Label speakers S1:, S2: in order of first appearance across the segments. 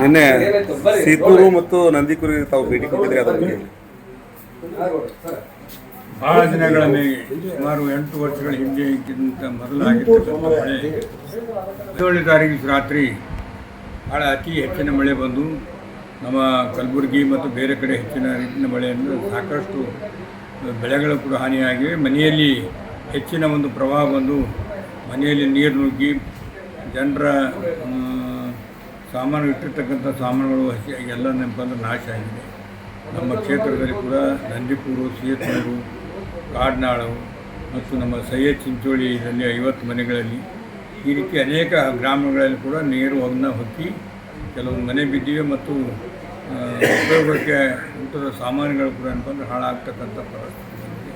S1: ನಿನ್ನೆ ಸೀತೂರು ಮತ್ತು ನಂದಿಕುರಿ ತಾವು ಭೇಟಿ ಕೊಟ್ಟಿದ್ರೆ ಅದ್ರ ಬಗ್ಗೆ.
S2: ಬಹಳ ದಿನಗಳ ಸುಮಾರು ಎಂಟು ವರ್ಷಗಳ ಹಿಂದೆ ಇದಕ್ಕಿಂತ ಮೊದಲಾಗಿರ್ತಕ್ಕಂಥ ಮಳೆ ಹದಿನೇಳನೇ ತಾರೀಕು ರಾತ್ರಿ ಭಾಳ ಅತಿ ಹೆಚ್ಚಿನ ಮಳೆ ಬಂದು ನಮ್ಮ ಕಲಬುರಗಿ ಮತ್ತು ಬೇರೆ ಕಡೆ ಹೆಚ್ಚಿನ ರೀತಿಯ ಮಳೆಯನ್ನು ಸಾಕಷ್ಟು ಬೆಳೆಗಳು ಕೂಡ ಹಾನಿಯಾಗಿವೆ ಮನೆಯಲ್ಲಿ ಹೆಚ್ಚಿನ ಒಂದು ಪ್ರವಾಹ ಬಂದು ಮನೆಯಲ್ಲಿ ನೀರು ನುಗ್ಗಿ ಜನರ ಸಾಮಾನು ಇಟ್ಟಿರ್ತಕ್ಕಂಥ ಸಾಮಾನುಗಳು ಎಲ್ಲ ನೆನಪಂದ್ರೆ ನಾಶ ಆಗಿದೆ. ನಮ್ಮ ಕ್ಷೇತ್ರದಲ್ಲಿ ಕೂಡ ನಂದಿಪುರು ಸಿಯತ್ನೂರು ಕಾಡ್ನಾಳು ಮತ್ತು ನಮ್ಮ ಸೈಯದ್ ಚಿಂಚೋಳಿ ಇದರಲ್ಲಿ ಐವತ್ತು ಮನೆಗಳಲ್ಲಿ ಈ ರೀತಿ ಅನೇಕ ಗ್ರಾಮಗಳಲ್ಲಿ ಕೂಡ ನೀರು ಹೊಗ್ನ ಹೊಕ್ಕಿ ಕೆಲವು ಮನೆ ಬಿದ್ದಿವೆ ಮತ್ತು ಉಪಯೋಗಕ್ಕೆ ಮುಂತಾದ ಸಾಮಾನುಗಳು ಕೂಡ ಅಂತಂದ್ರೆ ಹಾಳಾಗ್ತಕ್ಕಂಥ ಪರಿಸ್ಥಿತಿ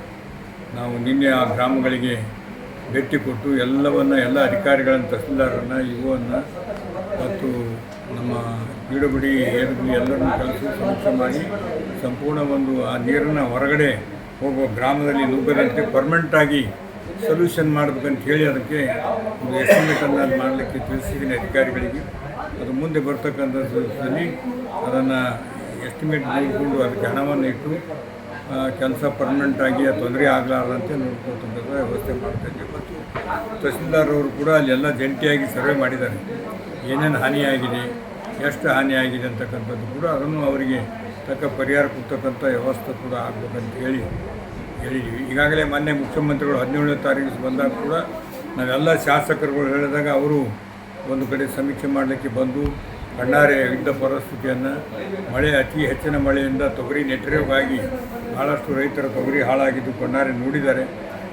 S2: ನಾವು ನಿನ್ನೆ ಆ ಗ್ರಾಮಗಳಿಗೆ ಭೇಟಿ ಕೊಟ್ಟು ಎಲ್ಲವನ್ನು ಎಲ್ಲ ಅಧಿಕಾರಿಗಳನ್ನು ತಹಸೀಲ್ದಾರನ್ನು ಇವನ್ನು ಬೀಡುಬಿಡಿ ಏರುಬಿಡಿ ಎಲ್ಲರನ್ನು ಕಲಿಸಿ ಸಮೀಕ್ಷೆ ಮಾಡಿ ಸಂಪೂರ್ಣ ಒಂದು ಆ ನೀರನ್ನು ಹೊರಗಡೆ ಹೋಗುವ ಗ್ರಾಮದಲ್ಲಿ ನುಗ್ಗದಂತೆ ಪರ್ಮನೆಂಟಾಗಿ ಸೊಲ್ಯೂಷನ್ ಮಾಡಬೇಕಂತ ಹೇಳಿ ಅದಕ್ಕೆ ಒಂದು ಎಸ್ಟಿಮೇಟನ್ನು ಮಾಡಲಿಕ್ಕೆ ತಿಳಿಸಿದ್ದೀನಿ ಅಧಿಕಾರಿಗಳಿಗೆ. ಅದು ಮುಂದೆ ಬರ್ತಕ್ಕಂಥ ಸಂದರ್ಭದಲ್ಲಿ ಅದನ್ನು ಎಸ್ಟಿಮೇಟ್ ಮಾಡಿಕೊಂಡು ಅದಕ್ಕೆ ಹಣವನ್ನು ಇಟ್ಟು ಕೆಲಸ ಪರ್ಮನೆಂಟಾಗಿ ತೊಂದರೆ ಆಗಲಾರದಂತೆ ನೋಡ್ಕೊಳ್ತಕ್ಕಂಥ ವ್ಯವಸ್ಥೆ ಮಾಡ್ತಾಯಿದ್ದೀವಿ ಮತ್ತು ತಹಸೀಲ್ದಾರ್ ಅವರು ಕೂಡ ಅಲ್ಲೆಲ್ಲ ಜಂಟಿಯಾಗಿ ಸರ್ವೆ ಮಾಡಿದ್ದಾರೆ. ಏನೇನು ಹಾನಿಯಾಗಿದೆ ಎಷ್ಟು ಹಾನಿಯಾಗಿದೆ ಅಂತಕ್ಕಂಥದ್ದು ಕೂಡ ಅದನ್ನು ಅವರಿಗೆ ತಕ್ಕ ಪರಿಹಾರ ಕೊಡ್ತಕ್ಕಂಥ ವ್ಯವಸ್ಥೆ ಕೂಡ ಆಗಬೇಕಂತ ಹೇಳಿ ಹೇಳಿದ್ದೀವಿ. ಈಗಾಗಲೇ ಮೊನ್ನೆ ಮುಖ್ಯಮಂತ್ರಿಗಳು ಹದಿನೇಳನೇ ತಾರೀಕು ಬಂದಾಗ ಕೂಡ ನಾವೆಲ್ಲ ಶಾಸಕರುಗಳು ಹೇಳಿದಾಗ ಅವರು ಒಂದು ಕಡೆ ಸಮೀಕ್ಷೆ ಮಾಡಲಿಕ್ಕೆ ಬಂದು, ಕಣ್ಣಾರೆ ಯುದ್ಧ ಪರಿಸ್ಥಿತಿಯನ್ನು, ಮಳೆ, ಅತಿ ಹೆಚ್ಚಿನ ಮಳೆಯಿಂದ ತೊಗರಿ ನೆಟ್ಟರೆವಾಗಿ ಭಾಳಷ್ಟು ರೈತರ ತೊಗರಿ ಹಾಳಾಗಿದ್ದು ಕಣ್ಣಾರೆ ನೋಡಿದ್ದಾರೆ.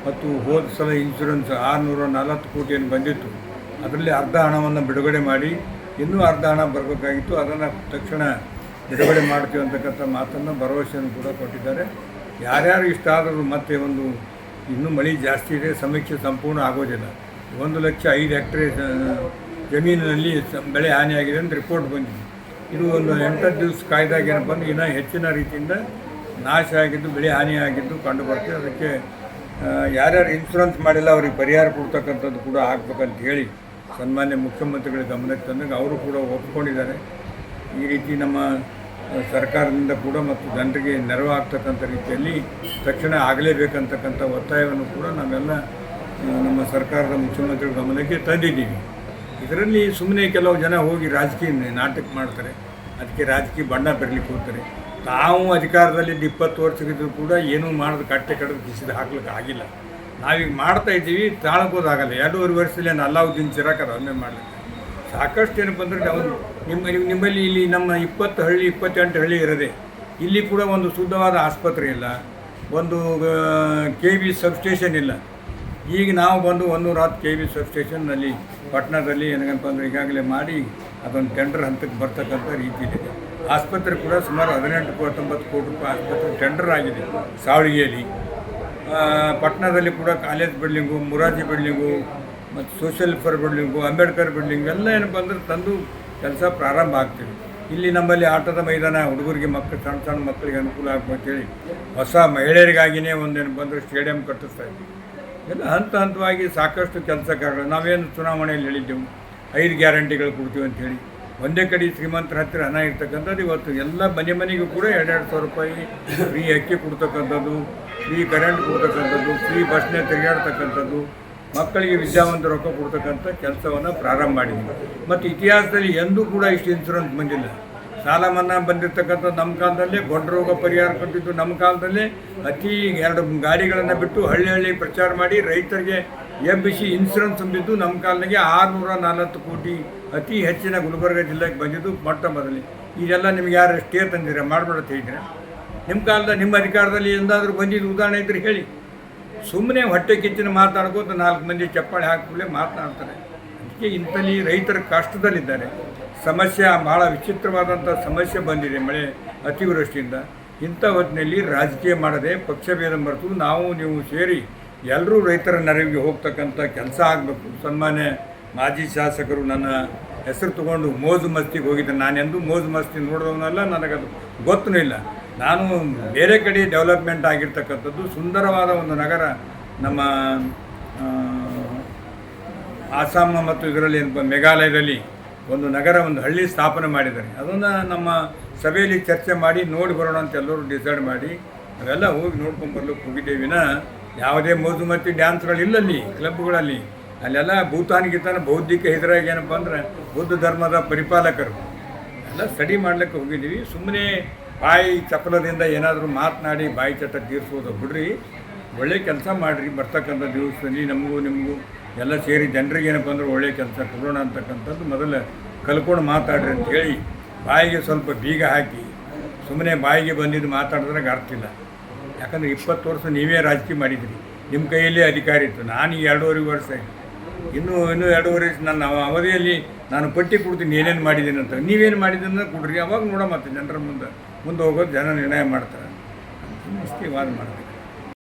S2: ಮತ್ತು ಹೋದ ಸಲ ಇನ್ಶೂರೆನ್ಸ್ ಆರುನೂರ ನಲವತ್ತು ಕೋಟಿಯನ್ನು ಬಂದಿತ್ತು. ಅದರಲ್ಲಿ ಅರ್ಧ ಹಣವನ್ನು ಬಿಡುಗಡೆ ಮಾಡಿ ಇನ್ನೂ ಅರ್ಧ ಹಣ ಬರಬೇಕಾಗಿತ್ತು. ಅದನ್ನು ತಕ್ಷಣ ಬಿಡುಗಡೆ ಮಾಡ್ತೀವಿ ಅಂತಕ್ಕಂಥ ಮಾತನ್ನು ಭರವಸೆಯನ್ನು ಕೂಡ ಕೊಟ್ಟಿದ್ದಾರೆ. ಯಾರ್ಯಾರು ಇಷ್ಟ ಆದರೂ ಮತ್ತೆ ಒಂದು ಇನ್ನೂ ಮಳೆ ಜಾಸ್ತಿ ಇದೆ, ಸಮೀಕ್ಷೆ ಸಂಪೂರ್ಣ ಆಗೋದಿಲ್ಲ. ಒಂದು ಲಕ್ಷ ಐದು ಹೆಕ್ಟ್ರೆ ಜಮೀನಿನಲ್ಲಿ ಬೆಳೆ ಹಾನಿಯಾಗಿದೆ ಅಂತ ರಿಪೋರ್ಟ್ ಬಂದಿದೆ. ಇದು ಒಂದು ಎಂಟತ್ತು ದಿವಸ ಕಾಯ್ದಾಗ ಏನಪ್ಪ ಅಂದ್ರೆ ಇನ್ನೂ ಹೆಚ್ಚಿನ ರೀತಿಯಿಂದ ನಾಶ ಆಗಿದ್ದು, ಬೆಳೆ ಹಾನಿಯಾಗಿದ್ದು ಕಂಡು ಬರ್ತದೆ ಅದಕ್ಕೆ ಯಾರ್ಯಾರು ಇನ್ಶೂರೆನ್ಸ್ ಮಾಡಿಲ್ಲ, ಅವ್ರಿಗೆ ಪರಿಹಾರ ಕೊಡ್ತಕ್ಕಂಥದ್ದು ಕೂಡ ಆಗ್ಬೇಕಂತ ಹೇಳಿ ಸನ್ಮಾನ್ಯ ಮುಖ್ಯಮಂತ್ರಿಗಳ ಗಮನಕ್ಕೆ ತಂದಾಗ ಅವರು ಕೂಡ ಒಪ್ಕೊಂಡಿದ್ದಾರೆ. ಈ ರೀತಿ ನಮ್ಮ ಸರ್ಕಾರದಿಂದ ಕೂಡ ಮತ್ತು ಜನರಿಗೆ ನೆರವು ಆಗ್ತಕ್ಕಂಥ ರೀತಿಯಲ್ಲಿ ತಕ್ಷಣ ಆಗಲೇಬೇಕಂತಕ್ಕಂಥ ಒತ್ತಾಯವನ್ನು ಕೂಡ ನಾವೆಲ್ಲ ನಮ್ಮ ಸರ್ಕಾರದ ಮುಖ್ಯಮಂತ್ರಿಗಳ ಗಮನಕ್ಕೆ ತಂದಿದ್ದೀವಿ. ಇದರಲ್ಲಿ ಸುಮ್ಮನೆ ಕೆಲವು ಜನ ಹೋಗಿ ರಾಜಕೀಯ ನಾಟಕ ಮಾಡ್ತಾರೆ. ಅದಕ್ಕೆ ರಾಜಕೀಯ ಬಣ್ಣ ಬರಲಿಕ್ಕೆ ಹೋಗ್ತಾರೆ. ತಾವು ಅಧಿಕಾರದಲ್ಲಿ ಇಪ್ಪತ್ತು ವರ್ಷಕ್ಕಿದ್ರು ಕೂಡ ಏನೂ ಮಾಡೋದು ಕಟ್ಟೆ ಕಡಿದು ಕಿಸಿದು ಹಾಕ್ಲಿಕ್ಕೆ ಆಗಿಲ್ಲ. ನಾವೀಗ ಮಾಡ್ತಾ ಇದ್ದೀವಿ ತಾಳಕೋದಾಗಲ್ಲ ಎರಡೂವರೆ ವರ್ಷದಲ್ಲಿ ಏನು ಅಲ್ಲಾವುದ್ದೀನ್ ಚಿರಾಕದ ಒಮ್ಮೆ ಮಾಡಲಿಕ್ಕೆ ಸಾಕಷ್ಟು ಏನಪ್ಪ ಅಂದರೆ ಅವರು ನಿಮ್ಮ ನಿಮ್ಮ- ನಿಮ್ಮಲ್ಲಿ ಇಲ್ಲಿ ನಮ್ಮ ಇಪ್ಪತ್ತು ಹಳ್ಳಿ ಇಪ್ಪತ್ತೆಂಟು ಹಳ್ಳಿ ಇರದೆ. ಇಲ್ಲಿ ಕೂಡ ಒಂದು ಶುದ್ಧವಾದ ಆಸ್ಪತ್ರೆ ಇಲ್ಲ. ಒಂದು ಕೆ ಬಿ ಸಬ್ಸ್ಟೇಷನ್ ಇಲ್ಲ. ಈಗ ನಾವು ಬಂದು ಒಂದು ಹತ್ತು ಕೆ ಬಿ ಸಬ್ಸ್ಟೇಷನ್ನಲ್ಲಿ ಪಟ್ಟಣದಲ್ಲಿ ಏನಪ್ಪ ಅಂದರೆ ಈಗಾಗಲೇ ಮಾಡಿ ಅದೊಂದು ಟೆಂಡರ್ ಹಂತಕ್ಕೆ ಬರ್ತಕ್ಕಂಥ ರೀತಿ ಇದೆ. ಆಸ್ಪತ್ರೆ ಕೂಡ ಸುಮಾರು ಹದಿನೆಂಟು ಹತ್ತೊಂಬತ್ತು ಕೋಟಿ ರೂಪಾಯಿ ಆಸ್ಪತ್ರೆ ಟೆಂಡರ್ ಆಗಿದೆ. ಸಾವಳಿಗೆಯಲ್ಲಿ ಆ, ಪಟ್ಟಣದಲ್ಲಿ ಕೂಡ ಕಾಲೇಜ್ ಬಿಲ್ಡಿಂಗು ಮುರಾಜಿ ಬಿಲ್ಡಿಂಗು, ಮತ್ತು social for building, Ambedkar building ಎಲ್ಲ ಏನಪ್ಪ ಅಂದ್ರೆ ತಂದು ಕೆಲಸ ಪ್ರಾರಂಭ ಆಗ್ತೀವಿ ಇಲ್ಲಿ ನಮ್ಮಲ್ಲಿ ಆಟದ ಮೈದಾನ, ಹುಡುಗರಿಗೆ ಮಕ್ಕಳು ಸಣ್ಣ ಸಣ್ಣ ಮಕ್ಕಳಿಗೆ ಅನುಕೂಲ ಆಗ್ಬೇಕಂತೇಳಿ ಹೊಸ ಮಹಿಳೆಯರಿಗಾಗಿಯೇ ಒಂದು ಏನಪ್ಪ ಅಂದ್ರೆ ಸ್ಟೇಡಿಯಂ ಕಟ್ಟಿಸ್ತಾ ಇದ್ದೀವಿ. ಎಲ್ಲ ಹಂತ ಹಂತವಾಗಿ ಸಾಕಷ್ಟು ಕೆಲಸ ಕಾರ್ಯಗಳು ನಾವೇನು ಚುನಾವಣೆಯಲ್ಲಿ ಹೇಳಿದ್ದೆವು. ಐದು ಗ್ಯಾರಂಟಿಗಳು ಕೊಡ್ತೀವಿ ಅಂತೇಳಿ ಒಂದೇ ಕಡೆ ಶ್ರೀಮಂತರ ಹತ್ತಿರ ಹಣ ಇರ್ತಕ್ಕಂಥದ್ದು ಇವತ್ತು ಎಲ್ಲ ಮನೆ ಮನೆಗೂ ಕೂಡ ಎರಡೆರಡು ಸಾವಿರ ರೂಪಾಯಿ ಫ್ರೀ ಅಕ್ಕಿ ಕೊಡ್ತಕ್ಕಂಥದ್ದು. ಫ್ರೀ ಕರೆಂಟ್ ಕೊಡ್ತಕ್ಕಂಥದ್ದು ಫ್ರೀ ಬಸ್ನೇ ತಿರುಗಾಡ್ತಕ್ಕಂಥದ್ದು, ಮಕ್ಕಳಿಗೆ ವಿದ್ಯಾವಂತ ರೊಕ್ಕ ಕೊಡ್ತಕ್ಕಂಥ ಕೆಲಸವನ್ನು ಪ್ರಾರಂಭ ಮಾಡಿದ್ವಿ. ಮತ್ತು ಇತಿಹಾಸದಲ್ಲಿ ಎಂದೂ ಕೂಡ ಇಷ್ಟು ಇನ್ಶೂರೆನ್ಸ್ ಬಂದಿಲ್ಲ. ಸಾಲ ಮನ್ನಾ ಬಂದಿರತಕ್ಕಂಥ ನಮ್ಮ ಕಾಲದಲ್ಲೇ ಗೊಡ್ಡ ರೋಗ ಪರಿಹಾರ ಕೊಟ್ಟಿದ್ದು ನಮ್ಮ ಕಾಲದಲ್ಲೇ ಅತಿ ಎರಡು ಗಾಡಿಗಳನ್ನು ಬಿಟ್ಟು ಹಳ್ಳಿ ಹಳ್ಳಿ ಪ್ರಚಾರ ಮಾಡಿ ರೈತರಿಗೆ ಎಬ್ಬಿಸಿ ಇನ್ಸೂರೆನ್ಸ್ ತುಂಬಿದ್ದು ನಮ್ಮ ಕಾಲದಾಗೆ ಆರುನೂರ ನಲವತ್ತು ಕೋಟಿ ಅತಿ ಹೆಚ್ಚಿನ ಗುಲ್ಬರ್ಗ ಜಿಲ್ಲೆಗೆ ಬಂದಿದ್ದು ಮೊಟ್ಟ ಮೊದಲೇ. ಇದೆಲ್ಲ ನಿಮ್ಗೆ ಯಾರು ಸ್ಟೇ ತಂದಿರ? ಮಾಡಬೇಡ ಹೇಳಿದ್ರೆ ನಿಮ್ಮ ಕಾಲದ ನಿಮ್ಮ ಅಧಿಕಾರದಲ್ಲಿ ಎಂದಾದರೂ ಬಂದಿದ್ದು ಉದಾಹರಣೆ ಇದ್ರೆ ಹೇಳಿ. ಸುಮ್ಮನೆ ಹೊಟ್ಟೆ ಕಿಚ್ಚಿನ ಮಾತಾಡ್ಕೋತ ನಾಲ್ಕು ಮಂದಿ ಚಪ್ಪಾಳೆ ಹಾಕಿಕೊಳ್ಳೆ ಮಾತನಾಡ್ತಾರೆ. ಅದಕ್ಕೆ ಇಂಥಲ್ಲಿ ರೈತರ ಕಷ್ಟದಲ್ಲಿದ್ದಾರೆ. ಸಮಸ್ಯೆ ಭಾಳ ವಿಚಿತ್ರವಾದಂಥ ಸಮಸ್ಯೆ ಬಂದಿದೆ ಮಳೆ ಅತಿವೃಷ್ಟಿಯಿಂದ. ಇಂಥ ಹೊತ್ತಿನಲ್ಲಿ ರಾಜಕೀಯ ಮಾಡದೆ ಪಕ್ಷಭೇದ ಮರೆತು ನಾವು, ನೀವು ಸೇರಿ ಎಲ್ಲರೂ ರೈತರ ನೆರವಿಗೆ ಹೋಗ್ತಕ್ಕಂಥ ಕೆಲಸ ಆಗಬೇಕು. ಸನ್ಮಾನ್ಯ ಮಾಜಿ ಶಾಸಕರು ನನ್ನ ಹೆಸರು ತಗೊಂಡು ಮೋಜು ಮಸ್ತಿಗೆ ಹೋಗಿದ್ದೆ ನಾನೆಂದು ಮೋಜು ಮಸ್ತಿ ನೋಡಿದವನಲ್ಲ ನನಗದು ಗೊತ್ತೂ ಇಲ್ಲ. ನಾನು ಬೇರೆ ಕಡೆ ಡೆವಲಪ್ಮೆಂಟ್ ಆಗಿರ್ತಕ್ಕಂಥದ್ದು ಸುಂದರವಾದ ಒಂದು ನಗರ ನಮ್ಮ ಆಸಾಮ ಮತ್ತು ಇದರಲ್ಲಿ ಮೇಘಾಲಯದಲ್ಲಿ ಒಂದು ನಗರ, ಒಂದು ಹಳ್ಳಿ ಸ್ಥಾಪನೆ ಮಾಡಿದ್ದಾರೆ. ಅದನ್ನು ನಮ್ಮ ಸಭೆಯಲ್ಲಿ ಚರ್ಚೆ ಮಾಡಿ ನೋಡಿ ಬರೋಣ ಅಂತ ಎಲ್ಲರೂ ಡಿಸೈಡ್ ಮಾಡಿ ಅವೆಲ್ಲ ಹೋಗಿ ನೋಡ್ಕೊಂಬರ್ಲಿಕ್ಕೆ ಹೋಗಿದ್ದೇವೆ. ಹೋಗಿದ್ದೇವಿನ ಯಾವುದೇ ಮೋಜು ಮತ್ತು ಡ್ಯಾನ್ಸ್ಗಳಿಲ್ಲಲ್ಲಿ ಕ್ಲಬ್ಗಳಲ್ಲಿ ಅಲ್ಲೆಲ್ಲ ಭೂತಾನ್ ಗೀತಾನ ಬೌದ್ಧಿಕ ಹೆದರಾಗಿ ಏನಪ್ಪ ಅಂದ್ರೆ ಬೌದ್ಧ ಧರ್ಮದ ಪರಿಪಾಲಕರು. ಎಲ್ಲ ಸ್ಟಡಿ ಮಾಡ್ಲಿಕ್ಕೆ ಹೋಗಿದ್ದೀವಿ. ಸುಮ್ಮನೆ ಬಾಯಿ ಚಪಲದಿಂದ ಏನಾದರೂ ಮಾತನಾಡಿ, ಬಾಯಿ ಚಟ ತೀರಿಸೋದು ಬಿಡ್ರಿ. ಒಳ್ಳೆ ಕೆಲಸ ಮಾಡಿರಿ, ಬರ್ತಕ್ಕಂಥ ದಿವಸದಲ್ಲಿ ನಮಗೂ ನಿಮಗೂ ಎಲ್ಲ ಸೇರಿ ಜನರಿಗೆ ಏನಪ್ಪ ಅಂದ್ರೆ ಒಳ್ಳೆ ಕೆಲಸ ಕೊಡೋಣ ಅಂತಕ್ಕಂಥದ್ದು ಮೊದಲು ಕಲ್ಕೊಂಡು ಮಾತಾಡ್ರಿ ಅಂತ ಹೇಳಿ ಬಾಯಿಗೆ ಸ್ವಲ್ಪ ಬೀಗ ಹಾಕಿ ಸುಮ್ಮನೆ ಬಾಯಿಗೆ ಬಂದಿದ್ದು ಮಾತಾಡಿದ್ರಾಗ ಅರ್ಥ ಇಲ್ಲ. ಯಾಕಂದರೆ ಇಪ್ಪತ್ತು ವರ್ಷ ನೀವೇ ರಾಜಕೀಯ ಮಾಡಿದ್ರಿ. ನಿಮ್ಮ ಕೈಯಲ್ಲಿ ಅಧಿಕಾರ ಇತ್ತು. ನಾನು ಈ ಎರಡೂವರೆ ವರ್ಷ. ಇನ್ನೂ ಇನ್ನೂ ಎರಡೂವರೆ ನನ್ನ ಅವಧಿಯಲ್ಲಿ ನಾನು ಪಟ್ಟಿ ಕೊಡ್ತೀನಿ, ಏನೇನು ಮಾಡಿದ್ದೀನಿ ಅಂತ. ನೀವೇನು ಮಾಡಿದ್ದೀನಿ ಕೊಡ್ರಿ. ಅವಾಗ ನೋಡ ಮತ್ತೆ ಜನರ ಮುಂದೆ. ಮುಂದೆ ಹೋಗೋದು ಜನ ನಿರ್ಣಯ ಮಾಡ್ತಾರೆ. ಅಂತ ವಾದ ಮಾಡ್ತೀನಿ